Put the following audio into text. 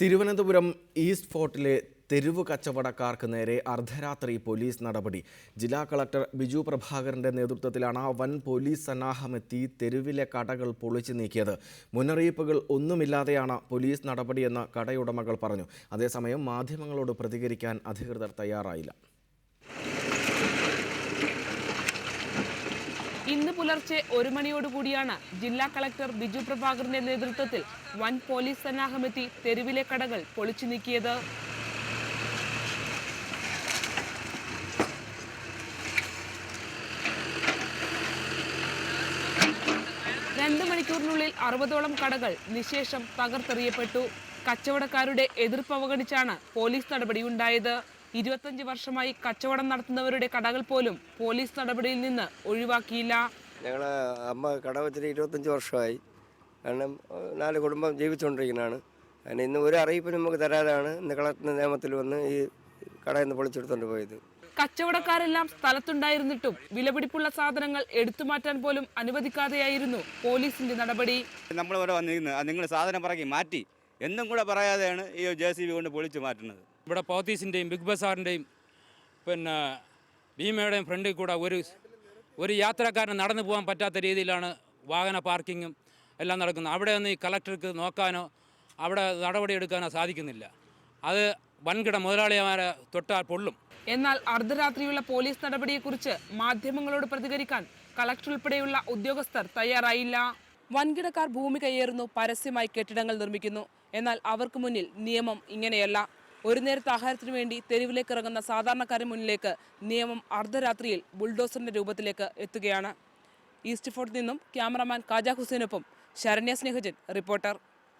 Thiruvananthapuram east ഫോർട്ടിലെ തെരുവ് കച്ചവടക്കാർക്ക് നേരെ അർദ്ധരാത്രി പോലീസ് നടപടി. ജില്ലാ കളക്ടർ ബിജു പ്രഭാകരന്റെ നേതൃത്വത്തിലാണ് വൻ പോലീസ് സന്നാഹമെത്തി തെരുവിലെ കടകൾ പൊളിച്ചു നീക്കിയത്. മുന്നറിയിപ്പുകൾ ഒന്നുമില്ലാതെയാണ് പോലീസ് നടപടിയെന്ന് കടയുടമകൾ പറഞ്ഞു. അതേസമയം മാധ്യമങ്ങളോട് പ്രതികരിക്കാൻ അധികൃതർ തയ്യാറായില്ല. ഇന്ന് പുലർച്ചെ ഒരു മണിയോടുകൂടിയാണ് ജില്ലാ കളക്ടർ ബിജു പ്രഭാകറിന്റെ നേതൃത്വത്തിൽ വൻ പോലീസ് സന്നാഹമെത്തി തെരുവിലെ കടകൾ പൊളിച്ചു നീക്കിയത്. രണ്ട് മണിക്കൂറിനുള്ളിൽ അറുപതോളം കടകൾ നിശേഷം തകർത്തെറിയപ്പെട്ടു. കച്ചവടക്കാരുടെ എതിർപ്പ് അവഗണിച്ചാണ് പോലീസ് നടപടിയുണ്ടായത്. ഇരുപത്തഞ്ച് വർഷമായി കച്ചവടം നടത്തുന്നവരുടെ കടകൾ പോലും പോലീസ് നടപടിയിൽ നിന്ന് ഒഴിവാക്കിയില്ല. ഞങ്ങൾ അമ്മ കട വെച്ചിട്ട് ഇരുപത്തഞ്ച് വർഷമായി. കാരണം നാല് കുടുംബം ജീവിച്ചുകൊണ്ടിരിക്കുന്നതാണ്. കാരണം ഇന്ന് ഒരു അറിയിപ്പ് നമുക്ക് തരാതാണ് ഇന്ന് കളക്ടർ നിയമത്തിൽ വന്ന് ഈ കടയിൽ നിന്ന് പൊളിച്ചെടുത്തോണ്ട് പോയത്. കച്ചവടക്കാരെല്ലാം സ്ഥലത്തുണ്ടായിരുന്നിട്ടും വിലപിടിപ്പുള്ള സാധനങ്ങൾ എടുത്തുമാറ്റാൻ പോലും അനുവദിക്കാതെയായിരുന്നു പോലീസിന്റെ നടപടി. നമ്മൾ ഇവിടെ വന്നിരുന്നു നിങ്ങൾ സാധനം പറക്കി മാറ്റി. എന്നും കൂടെ പറയാതെയാണ് ഈ ജെ സി ബി കൊണ്ട് പൊളിച്ചു മാറ്റുന്നത്. ഇവിടെ പോത്തീസിന്റെയും ബിഗ് ബസാറിന്റെയും പിന്നെ ഭീമയുടെയും ഫ്രണ്ടിൽ കൂടെ ഒരു ഒരു യാത്രക്കാരന് നടന്നു പോകാൻ പറ്റാത്ത രീതിയിലാണ് വാഹന പാർക്കിങ്ങും എല്ലാം നടക്കുന്നത്. അവിടെ ഒന്ന് ഈ കളക്ടർക്ക് നോക്കാനോ അവിടെ നടപടിയെടുക്കാനോ സാധിക്കുന്നില്ല. അത് വൻകിട മുതലാളിമാരെ തൊട്ടാൽ പൊള്ളും. എന്നാൽ അർദ്ധരാത്രിയുള്ള പോലീസ് നടപടിയെക്കുറിച്ച് മാധ്യമങ്ങളോട് പ്രതികരിക്കാൻ കളക്ടർ ഉൾപ്പെടെയുള്ള ഉദ്യോഗസ്ഥർ തയ്യാറായില്ല. വൻകിടക്കാർ ഭൂമി കയ്യേറുന്നു പരസ്യമായി കെട്ടിടങ്ങൾ നിർമ്മിക്കുന്നു. എന്നാൽ അവർക്ക് മുന്നിൽ നിയമം ഇങ്ങനെയല്ല. ഒരു നേരത്തെ ആഹാരത്തിനു വേണ്ടി തെരുവിലേക്ക് ഇറങ്ങുന്ന സാധാരണക്കാരൻ മുന്നിലേക്ക് നിയമം അർദ്ധരാത്രിയിൽ ബുൾഡോസറിന്റെ രൂപത്തിലേക്ക് എത്തുകയാണ്. ഈസ്റ്റ് ഫോർട്ടിൽ നിന്നും ക്യാമറമാൻ കാജാ ഹുസൈനൊപ്പം ശരണ്യ സ്നേഹജൻ റിപ്പോർട്ടർ.